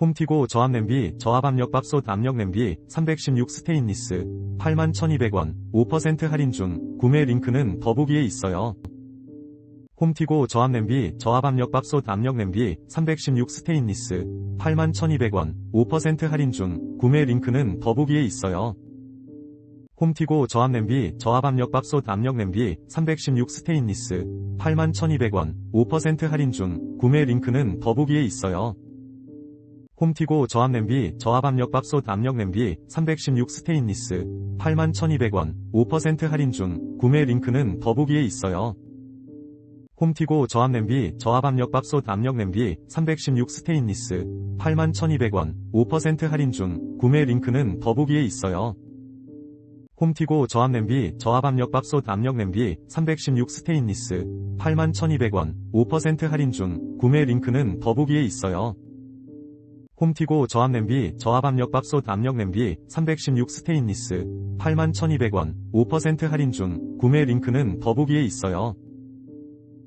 홈티고 저압 냄비, 저압 압력 밥솥 압력 냄비 316 스테인리스 81,200원 5% 할인 중 구매 링크는 더보기에 있어요. 홈티고 저압 냄비, 저압 압력 밥솥 압력 냄비 316 스테인리스 81,200원 5% 할인 중 구매 링크는 더보기에 있어요. 홈티고 저압 냄비, 저압 압력 밥솥 압력 냄비 316 스테인리스 81,200원 5% 할인 중 구매 링크는 더보기에 있어요. 홈티고 저압 냄비, 저압 압력 밥솥 압력 냄비 316 스테인리스 81,200원 5% 할인 중 구매 링크는 더보기에 있어요. 홈티고 저압 냄비, 저압 압력 밥솥 압력 냄비 316 스테인리스 81,200원 5% 할인 중 구매 링크는 더보기에 있어요. 홈티고 저압 냄비, 저압 압력 밥솥 압력 냄비 316 스테인리스 81,200원 5% 할인 중 구매 링크는 더보기에 있어요. 홈티고 저압 냄비, 저압 압력 밥솥 압력 냄비 316 스테인리스 81,200원 5% 할인 중 구매 링크는 더보기에 있어요.